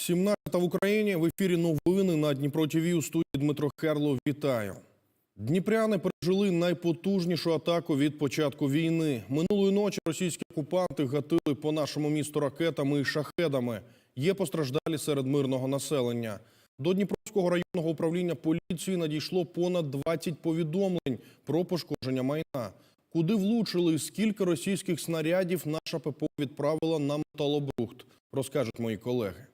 17 в Україні в ефірі новини на Дніпро ТВ у студії Дмитро Херлов. Вітаю. Дніпряни пережили найпотужнішу атаку від початку війни. Минулої ночі російські окупанти гатили по нашому місту ракетами і шахедами. Є постраждалі серед мирного населення. До Дніпровського районного управління поліції надійшло понад 20 повідомлень про пошкодження майна. Куди влучили і скільки російських снарядів наша ППО відправила на металобрухт, розкажуть мої колеги.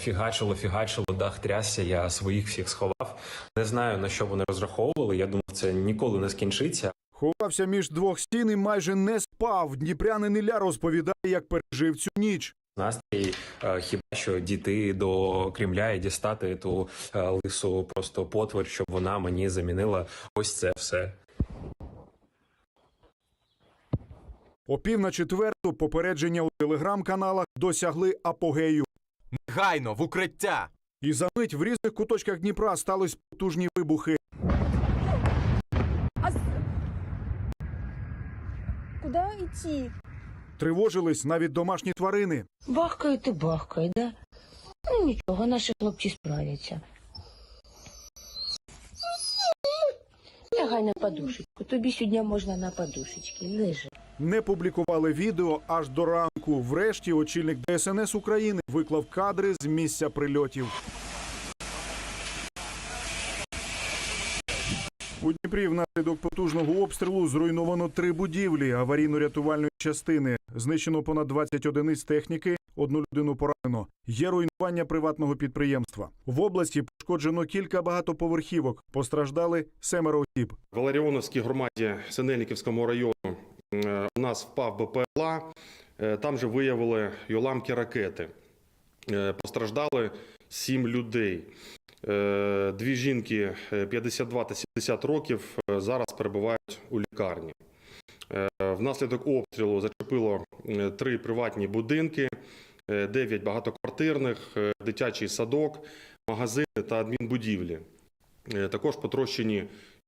Фігачило, фігачило, дах трясся. Я своїх всіх сховав. Не знаю на що вони розраховували. Я думав, це ніколи не скінчиться. Ховався між двох стін і майже не спав. Дніпрянин Ілля розповідає, як пережив цю ніч. Настрій е, хіба що дійти до Кремля і дістати ту е, лису просто потвор, щоб вона мені замінила ось це все. О пів на четверту попередження у телеграм-каналах досягли апогею. Негайно в укриття. І за мить в різних куточках Дніпра стались потужні вибухи. А с- Куда идти? Тривожились навіть домашні тварини. Бахкає і бахкає, да? Ну нічого, наші хлопці справляться. Лягай на подушечку. Тобі сьогодні можна на подушечки. Лежи. Не публікували відео аж до ранку. Врешті очільник ДСНС України виклав кадри з місця прильотів. У Дніпрі внаслідок потужного обстрілу зруйновано три будівлі аварійно-рятувальної частини. Знищено понад 20 одиниць техніки, одну людину поранено. Є руйнування приватного підприємства. В області пошкоджено кілька багатоповерхівок. Постраждали семеро осіб. В Ларіоновській громаді Синельниківському району у нас впав БПЛА. Е, Там же виявили й уламки ракети. Е, Постраждали сім людей. Е, Дві жінки е, 52 та 70 років е, зараз перебувають у лікарні. Е, Внаслідок обстрілу зачепило е, три приватні будинки, е, дев'ять багатоквартирних, е, дитячий садок, магазини та адмінбудівлі. Е, Також потрощені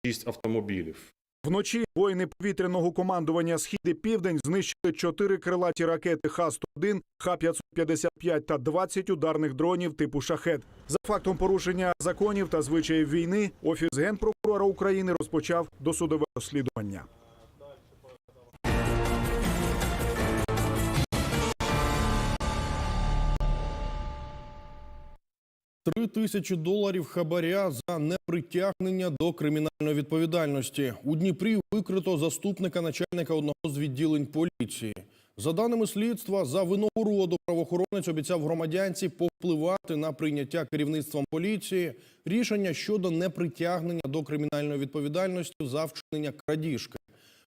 шість автомобілів. Вночі воїни повітряного командування Схід і Південь знищили чотири крилаті ракети Х-101, Х-555 та 20 ударних дронів типу «Шахет». За фактом порушення законів та звичаїв війни Офіс Генпрокурора України розпочав досудове розслідування. Три тисячі доларів хабаря за непритягнення до кримінальної відповідальності. У Дніпрі викрито заступника начальника одного з відділень поліції. За даними слідства, за винагороду правоохоронець обіцяв громадянці повпливати на прийняття керівництвом поліції рішення щодо непритягнення до кримінальної відповідальності за вчинення крадіжки.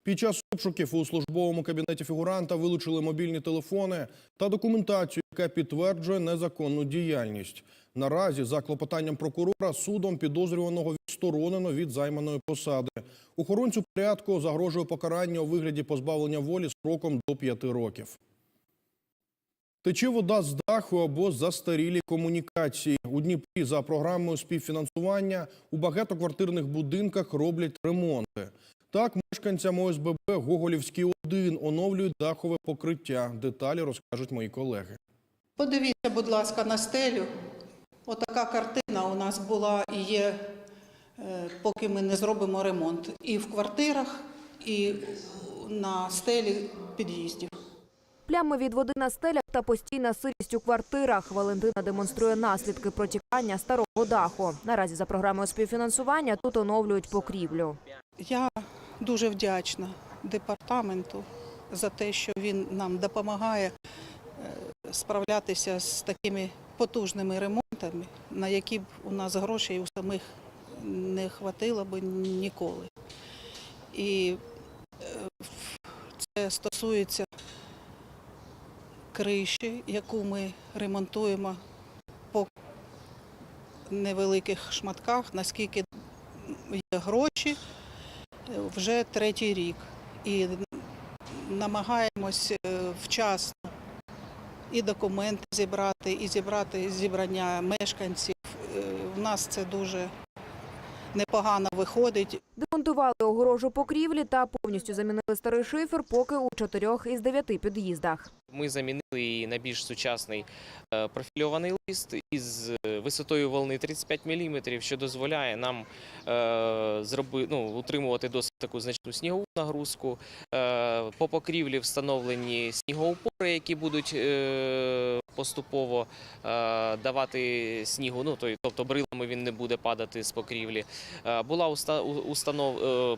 Під час обшуків у службовому кабінеті фігуранта вилучили мобільні телефони та документацію, яка підтверджує незаконну діяльність. Наразі, за клопотанням прокурора, судом підозрюваного відсторонено від займаної посади. Охоронцю порядку загрожує покарання у вигляді позбавлення волі строком до 5 років. Тече вода з даху або застарілі комунікації. У Дніпрі за програмою співфінансування у багатоквартирних будинках роблять ремонти. Так, мешканцям ОСББ Гоголівський 1 оновлюють дахове покриття. Деталі розкажуть мої колеги. Подивіться, будь ласка, на стелю. Отака картина у нас була і є, е, поки ми не зробимо ремонт. І в квартирах, і на стелі під'їздів. Плями від води на стелях та постійна сирість у квартирах. Валентина демонструє наслідки протікання старого даху. Наразі за програмою співфінансування тут оновлюють покрівлю. Я дуже вдячна департаменту за те, що він нам допомагає е, справлятися з такими потужними ремонтами, на які б у нас грошей у самих не хватило б ніколи. І е, це стосується криші, яку ми ремонтуємо по невеликих шматках, наскільки є гроші вже третій рік. І намагаємось е, вчасно і документи зібрати, і зібрати зібрання мешканців. Е, У нас це дуже непогано виходить. Демонтували огорожу покрівлі та повністю замінили старий шифер поки у чотирьох із дев'яти під'їздах. Ми замінили її на більш сучасний е, профільований лист із е, висотою волни 35 мм, що дозволяє нам е, зроби, ну, утримувати досить таку значну снігову нагрузку. Е, по покрівлі встановлені снігоупори, які будуть е, поступово е, давати снігу, ну, тобто брилами він не буде падати з покрівлі. Е, була уста, установ,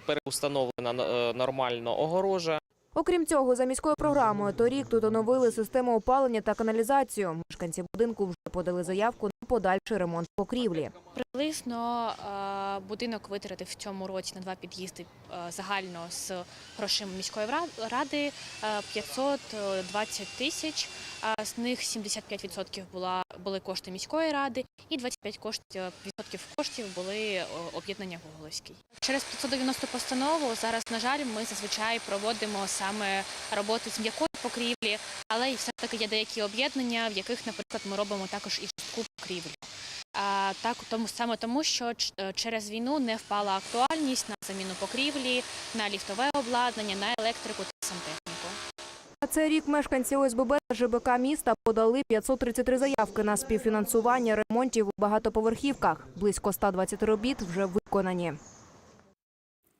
переустановлена нормально огорожа. Окрім цього, за міською програмою торік тут оновили систему опалення та каналізацію. Мешканці будинку вже подали заявку подальший ремонт покрівлі. Приблизно е, будинок витратив в цьому році на два під'їзди е, загально з грошима міської ради е, 520 тисяч. З них 75% була, були кошти міської ради і 25% коштів, коштів були е, об'єднання Гоголівський. Через 590 постанову зараз, на жаль, ми зазвичай проводимо саме роботи з м'якої покрівлі, але і все таки є деякі об'єднання, в яких, наприклад, ми робимо також і жорстку покрівлю. А, так, тому саме тому, що е, через війну не впала актуальність на заміну покрівлі, на ліфтове обладнання, на електрику та сантехніку. А цей рік мешканці ОСББ та ЖБК міста подали 533 заявки на співфінансування ремонтів у багатоповерхівках. Близько 120 робіт вже виконані.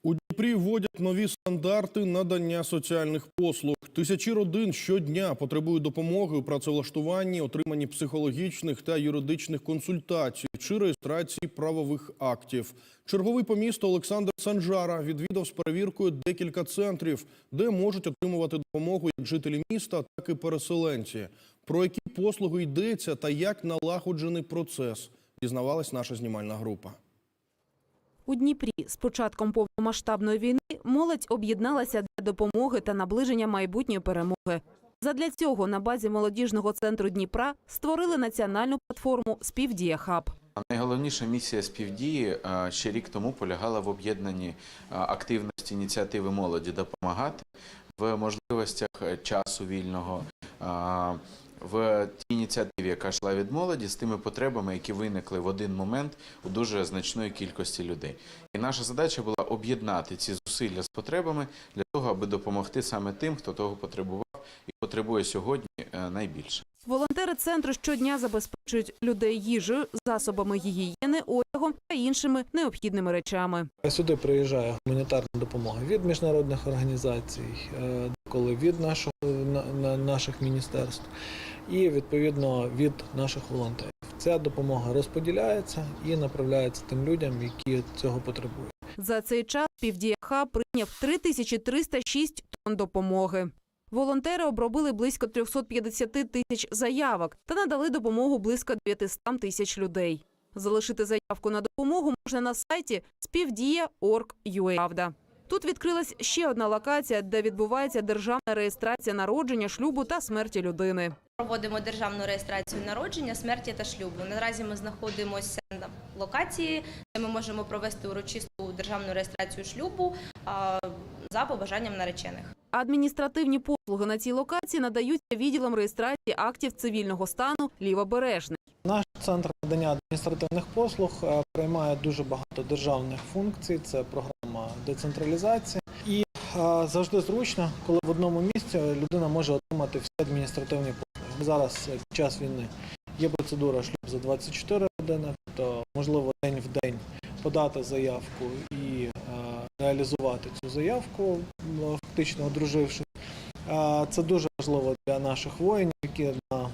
У Дніпрі вводять нові стандарти надання соціальних послуг. Тисячі родин щодня потребують допомоги у працевлаштуванні, отриманні психологічних та юридичних консультацій чи реєстрації правових актів. Черговий по місту Олександр Санжара відвідав з перевіркою декілька центрів, де можуть отримувати допомогу як жителі міста, так і переселенці. Про які послуги йдеться та як налагоджений процес, дізнавалась наша знімальна група. У Дніпрі з початком повномасштабної війни молодь об'єдналася для допомоги та наближення майбутньої перемоги. Задля цього на базі молодіжного центру Дніпра створили національну платформу Співдія Хаб. Найголовніша місія співдії е, ще рік тому полягала в об'єднанні е, активності ініціативи молоді допомагати в можливостях е, часу вільного. В тій ініціативі, яка йшла від молоді, з тими потребами, які виникли в один момент у дуже значної кількості людей. І наша задача була об'єднати ці зусилля з потребами для того, аби допомогти саме тим, хто того потребував і потребує сьогодні е, найбільше. Волонтери центру щодня забезпечують людей їжею, засобами гігієни, одягом та іншими необхідними речами. Сюди приїжджає гуманітарна допомога від міжнародних організацій, е, коли від нашого на- на- наших міністерств і відповідно від наших волонтерів. Ця допомога розподіляється і направляється тим людям, які цього потребують. За цей час Співдія Хаб прийняв 3306 тонн допомоги. Волонтери обробили близько 350 тисяч заявок та надали допомогу близько 900 тисяч людей. Залишити заявку на допомогу можна на сайті співдія.org.ua. Тут відкрилась ще одна локація, де відбувається державна реєстрація народження, шлюбу та смерті людини. Проводимо державну реєстрацію народження, смерті та шлюбу. Наразі ми знаходимося на локації, де ми можемо провести урочисту державну реєстрацію шлюбу за побажанням наречених. Адміністративні послуги на цій локації надаються відділом реєстрації актів цивільного стану Лівобережний. Наш центр надання адміністративних послуг е, приймає дуже багато державних функцій. Це програма децентралізації. І е, завжди зручно, коли в одному місці людина може отримати всі адміністративні послуги. Зараз під час війни є процедура шлюб за 24 години, тобто можливо день в день подати заявку і е, реалізувати цю заявку, фактично одружившись. Це дуже важливо для наших воїнів, які на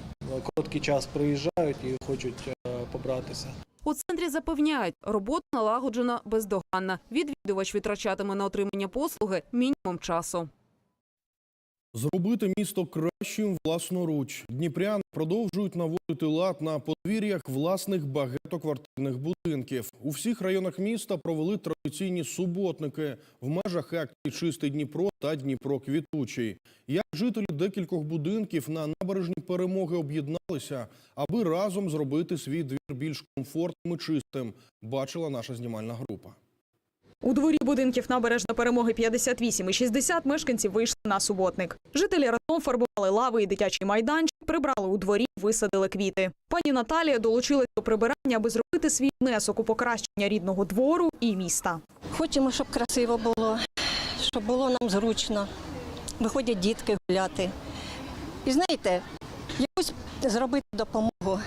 короткий час приїжджають і хочуть е, побратися. У центрі запевняють, робота налагоджена бездоганна. Відвідувач витрачатиме на отримання послуги мінімум часу. Зробити місто кращим власноруч. Дніпряни продовжують наводити лад на подвір'ях власних багатоквартирних будинків. У всіх районах міста провели традиційні суботники в межах акції Чистий Дніпро та Дніпро Квітучий. Як жителі декількох будинків на набережні перемоги об'єдналися, аби разом зробити свій двір більш комфортним і чистим, бачила наша знімальна група. У дворі будинків набережна перемоги 58 і 60 мешканців вийшли на суботник. Жителі разом фарбували лави і дитячий майданчик, прибрали у дворі, висадили квіти. Пані Наталія долучилась до прибирання, аби зробити свій внесок у покращення рідного двору і міста. Хочемо, щоб красиво було, щоб було нам зручно. Виходять дітки гуляти. І знаєте, якусь зробити допомогу.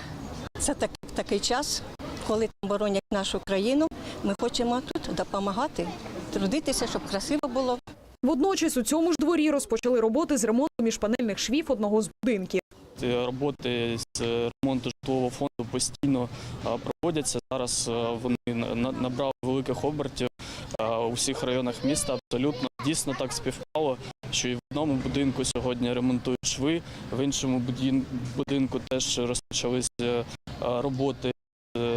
Це так, такий час, коли там боронять нашу країну. Ми хочемо тут допомагати, трудитися, щоб красиво було. Водночас у цьому ж дворі розпочали роботи з ремонту міжпанельних швів одного з будинків. Роботи з ремонту житлового фонду постійно проводяться. Зараз вони на- на- набрали великих обертів у всіх районах міста. Абсолютно дійсно так співпало, що і в одному будинку сьогодні ремонтують шви, в іншому будинку теж розпочались е, роботи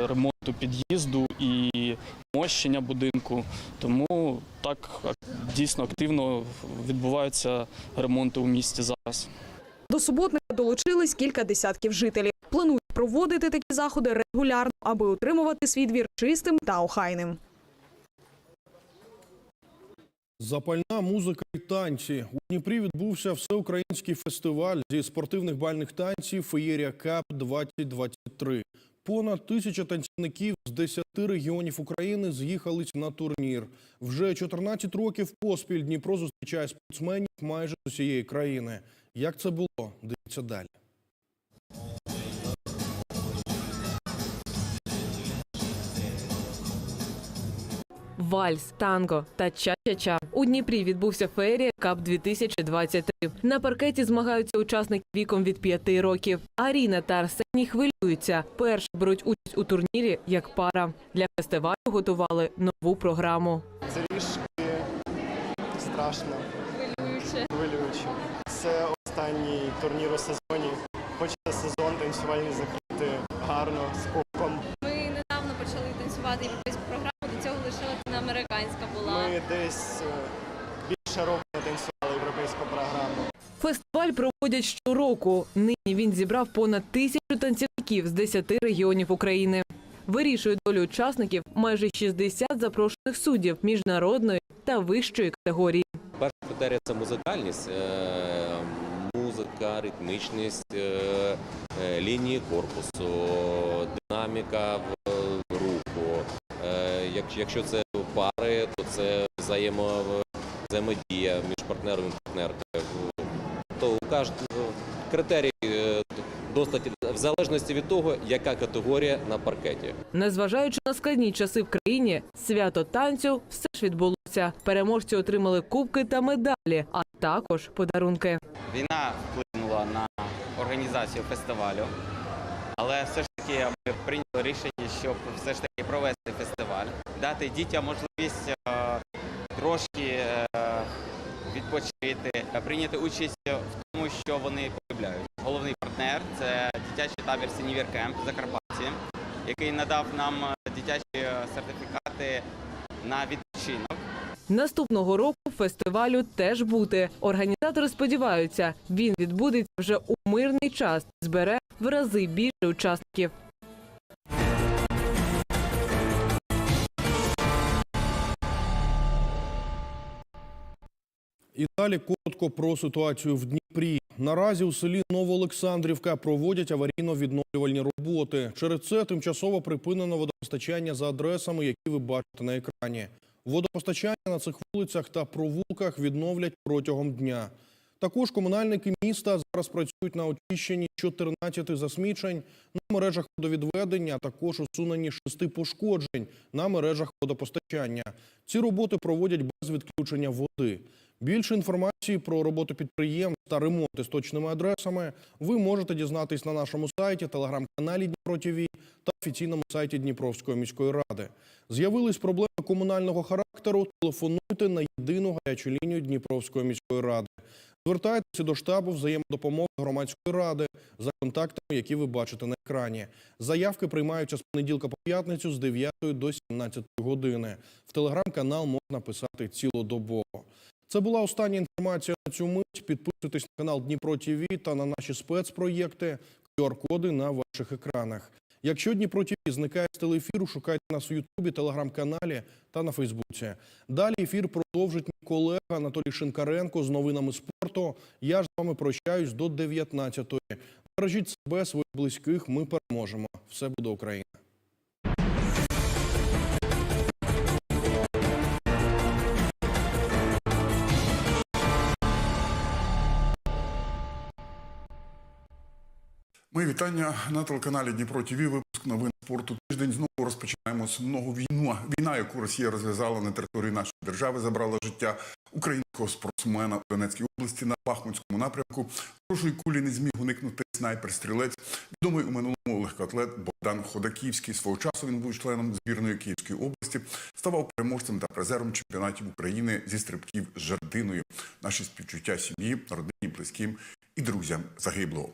ремонту під'їзду і мощення будинку. Тому так дійсно активно відбуваються ремонти у місті зараз. До суботника долучились кілька десятків жителів. Планують проводити такі заходи регулярно, аби утримувати свій двір чистим та охайним. Запальна музика і танці. У Дніпрі відбувся всеукраїнський фестиваль зі спортивних бальних танців Феєрія Кап 2023. Понад тисяча танцівників з 10 регіонів України з'їхались на турнір. Вже 14 років поспіль Дніпро зустрічає спортсменів майже з усієї країни. Як це було? Дивіться далі. Вальс, танго та ча-ча-ча. У Дніпрі відбувся феєрія Кап 2023. На паркеті змагаються учасники віком від 5 років. Аріна та Арсеній хвилюються. Перші беруть участь у турнірі як пара. Для фестивалю готували нову програму. Це трішки страшно, Хвилююче. хвилююче. Це останній турнір у сезоні. Хочеться сезон танцювальний закрити гарно з кубком. Ми недавно почали танцювати європейську програму. До цього лише латиноамериканська була. Ми десь е, більше року не танцювали європейську програму. Проводять щороку. Нині він зібрав понад тисячу танцівників з 10 регіонів України. Вирішують долю учасників майже 60 запрошених суддів міжнародної та вищої категорії. Перша критерія це музикальність, е, музика, ритмічність, е, е, лінії корпусу, динаміка в руху. Як- Якщо це пари, то це взаємо, взаємодія між партнером і партнеркою. То у кожного критерій е, досить в залежності від того, яка категорія на паркеті. Незважаючи на складні часи в країні, свято танцю все ж відбулося. Переможці отримали кубки та медалі, а також подарунки. Війна вплинула на організацію фестивалю, але все ж таки ми прийняли рішення, щоб все ж таки провести фестиваль, дати дітям можливість е, трошки е, відпочити, прийняти участь в тому, що вони полюбляють. Головний партнер це дитячий табір Сінівір Кемп Закарпатті, який надав нам е, дитячі е, сертифікати на відпочинок. Наступного року фестивалю теж бути. Організатори сподіваються, він відбудеться вже у мирний час, збере в рази більше учасників. І далі коротко про ситуацію в Дніпрі. Наразі у селі Новоолександрівка проводять аварійно-відновлювальні роботи. Через це тимчасово припинено водопостачання за адресами, які ви бачите на екрані. Водопостачання на цих вулицях та провулках відновлять протягом дня. Також комунальники міста зараз працюють на очищенні 14 засмічень на мережах водовідведення, також усуненні шести пошкоджень на мережах водопостачання. Ці роботи проводять без відключення води. Більше інформації про роботу підприємств та ремонти з точними адресами ви можете дізнатись на нашому сайті, телеграм-каналі Дніпро ТВ та офіційному сайті Дніпровської міської ради. З'явились проблеми комунального характеру. Телефонуйте на єдину гарячу лінію Дніпровської міської ради. Звертайтеся до штабу взаємодопомоги громадської ради за контактами, які ви бачите на екрані. Заявки приймаються з понеділка по п'ятницю з 9 до 17 години. В телеграм-канал можна писати цілодобово. Це була остання інформація на цю мить. Підписуйтесь на канал Дніпро ТВ та на наші спецпроєкти. QR-коди на ваших екранах. Якщо Дніпро ТВ зникає з телеефіру, шукайте нас у Ютубі, телеграм-каналі та на Фейсбуці. Далі ефір продовжить мій колега Анатолій Шинкаренко з новинами спорту. Я ж з вами прощаюсь до 19-ї. Бережіть себе, своїх близьких. Ми переможемо. Все буде Україна. Мої вітання на телеканалі Дніпро ТВ. Випуск новин спорту тиждень. Знову розпочинаємо з нову війну. Війна, яку Росія розв'язала на території нашої держави, забрала життя українського спортсмена у Донецькій області на Бахмутському напрямку. Ворожої кулі не зміг уникнути снайпер-стрілець. Відомий у минулому легкоатлет Богдан Ходаківський. Свого часу він був членом збірної Київської області, ставав переможцем та призером чемпіонатів України зі стрибків з жердиною. Наші співчуття сім'ї, родині, близьким і друзям загиблого.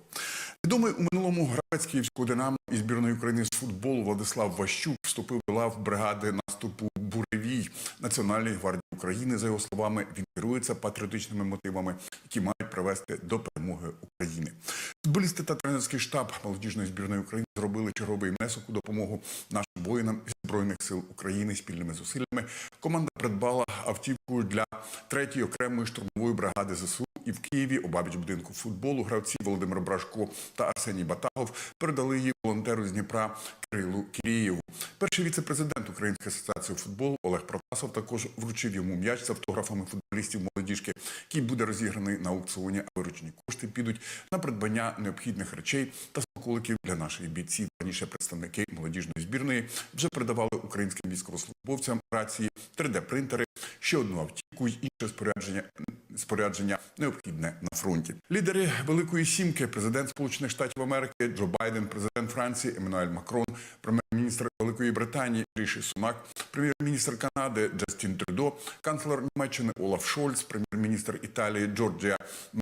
Відомий у минулому гравець Київського Динамо і збірної України з футболу Владислав Ващук вступив до лав бригади наступу Буревій Національної гвардії України. За його словами, він керується патріотичними мотивами, які мають привести до перемоги України. Футболісти та тренерський штаб молодіжної збірної України зробили черговий внесок у допомогу нашим воїнам збройних сил України спільними зусиллями. Команда придбала автівку для третьої окремої штурмової бригади ЗСУ. І в Києві обабіч будинку футболу гравці Володимир Брашко та Арсеній Батагов передали її волонтеру з Дніпра Кирилу Кірієву. Перший віце-президент Української асоціації футболу Олег Протасов також вручив йому м'яч з автографами футболістів молодіжки, який буде розіграний на аукціоні. А виручені кошти підуть на придбання необхідних речей та смаколиків для наших бійців. Раніше представники молодіжної збірної вже передавали українським військовослужбовцям рації, 3D-принтери, ще одну автівку й інше спорядження спорядження необхідне на фронті. Лідери Великої Сімки, президент Сполучених Штатів Америки Джо Байден, президент Франції Еммануель Макрон, прем'єр-міністр Великої Британії Ріші Сунак, прем'єр-міністр Канади Джастін Трюдо, канцлер Німеччини Олаф Шольц, прем'єр-міністр Італії Джорджія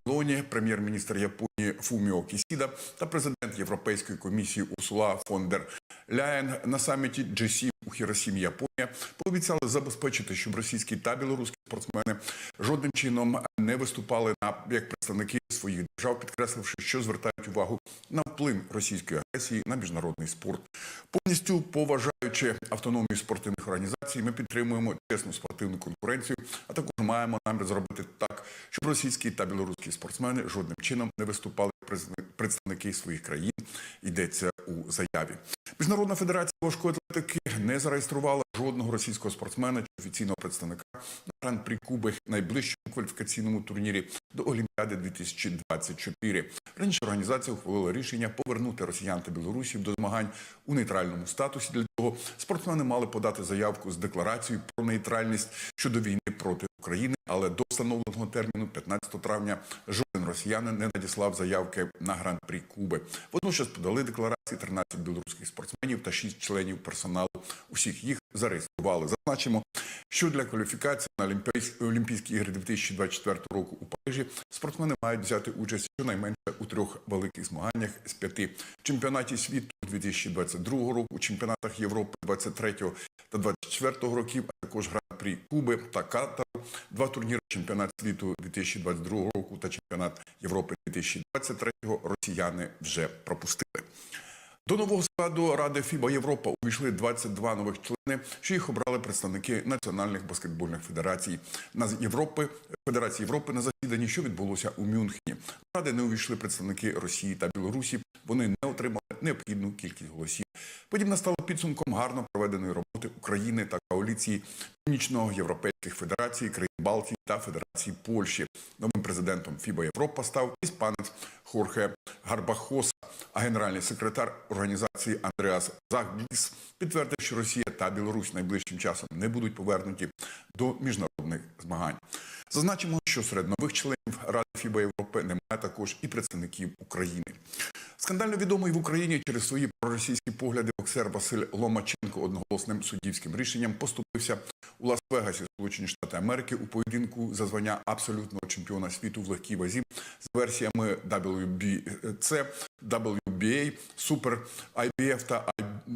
Мелоні, прем'єр-міністр Японії Фуміо Кісіда та президент Європейської комісії Урсула фон дер Ляєн на саміті G7 у Хіросімі, Японія, пообіцяли забезпечити, щоб російські та білоруські спортсмени жодним чином не виступали на як представники своїх держав, підкресливши, що звертають увагу на вплив російської агресії на міжнародний спорт. Повністю поважаючи автономію спортивних організацій, ми підтримуємо чесну спортивну конкуренцію, а також маємо намір зробити так, щоб російські та білоруські спортсмени жодним чином не виступали представники своїх країн. Йдеться у заяві. Міжнародна федерація важкої атлетики не зареєструвала жодного російського спортсмена чи офіційного представника на гран-прі Куби найближчому кваліфікаційному турнірі до Олімпіади 2024. Раніше організація ухвалила рішення повернути росіян та білорусів до змагань у нейтральному статусі. Для спортсмени мали подати заявку з декларацією про нейтральність щодо війни проти України, але до встановленого терміну 15 травня жоден росіянин не надіслав заявки на гран-прі Куби. Водночас подали декларації 13 білоруських спортсменів та 6 членів персоналу. Усіх їх зареєстрували. Зазначимо, що для кваліфікації на Олімпійські, ігри 2024 року у Парижі спортсмени мають взяти участь щонайменше у трьох великих змаганнях з п'яти чемпіонаті світу 2022 року, чемпіонатах Європи 23 та 24 років, а також гран-прі Куби та Катару, два турніри чемпіонат світу 2022 року та чемпіонат Європи 2023 росіяни вже пропустили. До нового складу Ради ФІБА Європа увійшли 22 нових члени, що їх обрали представники національних баскетбольних федерацій на Європи Федерації Європи на засіданні, що відбулося у Мюнхені. Ради не увійшли представники Росії та Білорусі. Вони не отримали необхідну кількість голосів. Подібне стало підсумком гарно проведеної роботи України та коаліції північно-європейських федерацій, країн Балтії та Федерації Польщі. Новим президентом ФІБА Європа став іспанець Хорхе Гарбахоса, а генеральний секретар організації Андреас Загбіс підтвердив, що Росія та Білорусь найближчим часом не будуть повернуті до міжнародних змагань. Зазначимо, що серед нових членів Ради ФІБА Європи немає також і представників України. Скандально відомий в Україні через свої проросійські погляди боксер Василь Ломаченко одноголосним суддівським рішенням поступився у Лас-Вегасі, Сполучені Штати Америки, у поєдинку за звання абсолютного чемпіона світу в легкій вазі з версіями WBC, WBA, Super IBF та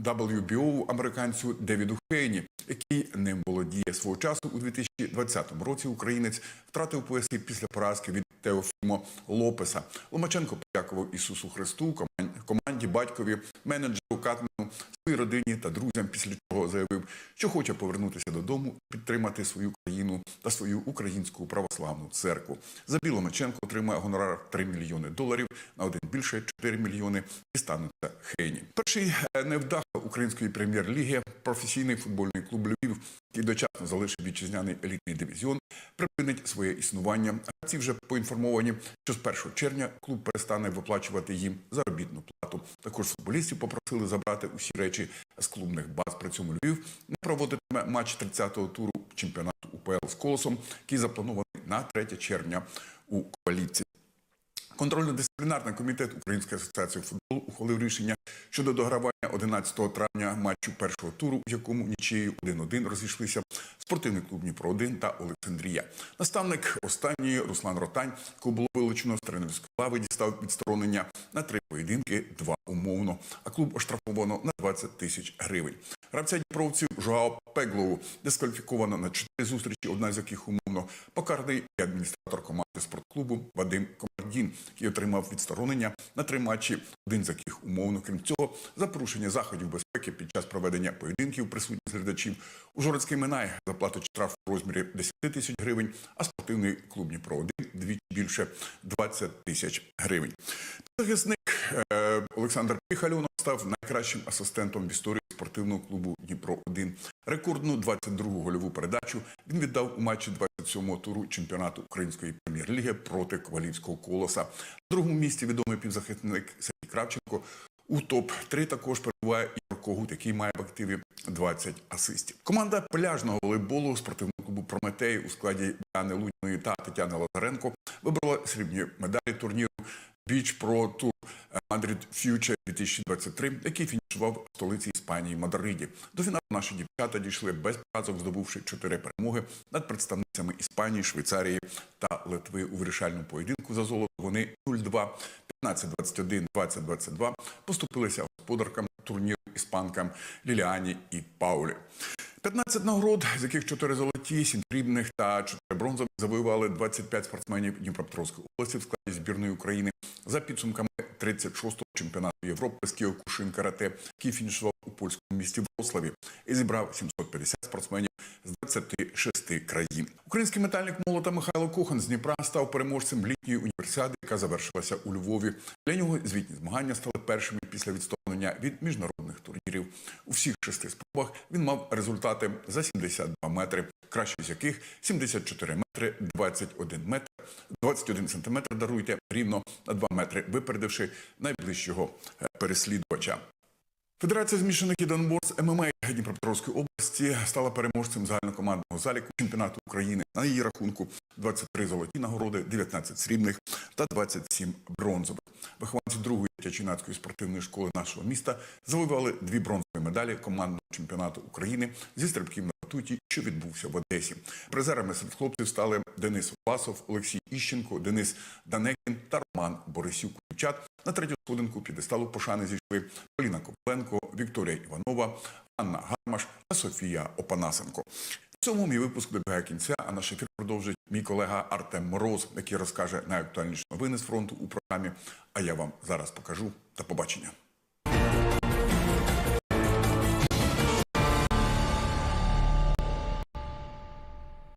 WBO американцю Девіду Хейні, який ним володіє свого часу у 2020 році. Українець втратив пояси після поразки від Теофімо Лопеса. Ломаченко подякував Ісусу Христу, команді, батькові, менеджеру Катмену, своїй родині та друзям. Після чого заявив, що хоче повернутися додому, підтримати свою країну та свою українську православну церкву. За Ломаченко отримає гонорар 3 мільйони доларів на один більше 4 мільйони дістануться Хейні. Перший невдах української прем'єр-ліги професійний футбольний клуб Львів, який дочасно залишив вітчизняний елітний дивізіон, припинить своє існування. Гравці вже поінформовані, що з 1 червня клуб перестане виплачувати їм заробітну плату. Також футболістів попросили забрати усі речі з клубних баз. При цьому Львів не проводитиме матч 30-го туру чемпіонату УПЛ з колосом, який запланований на 3 червня у Ковалівці. Контрольно-дисциплінарний комітет Української асоціації футболу ухвалив рішення щодо догравання 11 травня матчу першого туру, в якому нічиєю 1-1 розійшлися спортивний клуб Дніпро-1 та Олександрія. Наставник останньої Руслан Ротань, якого було вилучено з тренерської лави, дістав відсторонення на три поєдинки, два умовно. А клуб оштрафовано на 20 тисяч гривень. Гравця дніпровців Жоао Пеглову дискваліфіковано на чотири зустрічі, одна з яких умовно покараний і адміністратор команди спортклубу Вадим Комардін, який отримав відсторонення на три матчі, один з яких умовно. Крім цього, за порушення заходів безпеки під час проведення поєдинків присутніх глядачів Ужгородський Минай заплатить штраф у розмірі 10 тисяч гривень, а спортивний клуб Дніпро 1 двічі більше 20 тисяч гривень. Захисник е, Олександр Піхальонов став найкращим асистентом в історії спортивного клубу Дніпро 1 Рекордну 22-гу гольову передачу він віддав у матчі 27-го туру чемпіонату української прем'єр-ліги проти Ковалівського колоса. На другому місці відомий півзахисник Сергій Кравченко. У топ-3 також перебуває Ігор Когут, який має в активі 20 асистів. Команда пляжного волейболу спортивного клубу Прометей у складі Яни Лудьної та Тетяни Лазаренко вибрала срібні медалі турніру Beach про тур Madrid Future 2023, який фінішував в столиці Іспанії Мадриді. До фіналу наші дівчата дійшли без поразок, здобувши чотири перемоги над представницями Іспанії, Швейцарії та Литви у вирішальному поєдинку за золото. Вони 0-2, 15-21, 20-22 поступилися господаркам турніру іспанкам Ліліані і Паулі. 15 нагород, з яких 4 золоті, 7 срібних та 4 бронзових завоювали 25 спортсменів Дніпропетровської області в складі збірної України за підсумками 36-го чемпіонату Європи з Кіокушин карате, який фінішував у польському місті Вроцлаві і зібрав 750 спортсменів з 26 країн. Український метальник молота Михайло Кохан з Дніпра став переможцем літньої універсіади, яка завершилася у Львові. Для нього звітні змагання стали першими після відсторонення від міжнародних турнірів. У всіх шести спробах він мав результати за 72 метри, кращий з яких 74 метри, 21 метр, 21 сантиметр, даруйте, рівно на 2 метри, випередивши найближчого е, переслідувача. Федерація змішаних єдиноборств ММА Дніпропетровської області стала переможцем загальнокомандного заліку чемпіонату України. На її рахунку 23 золоті нагороди, 19 срібних та 27 бронзових. Вихованці другої дитячо-юнацької спортивної школи нашого міста завоювали дві бронзові медалі командного чемпіонату України зі стрибків на батуті, що відбувся в Одесі. Призерами серед хлопців стали Денис Власов, Олексій Іщенко, Денис Данекін та Роман Борисюк. Дівчат на третю сходинку підесталу пошани зійшли Поліна Копленко, Вікторія Іванова, Анна Гармаш та Софія Опанасенко. В цьому мій випуск добігає кінця, а наш ефір продовжить мій колега Артем Мороз, який розкаже найактуальніші новини з фронту у програмі. А я вам зараз покажу. До побачення.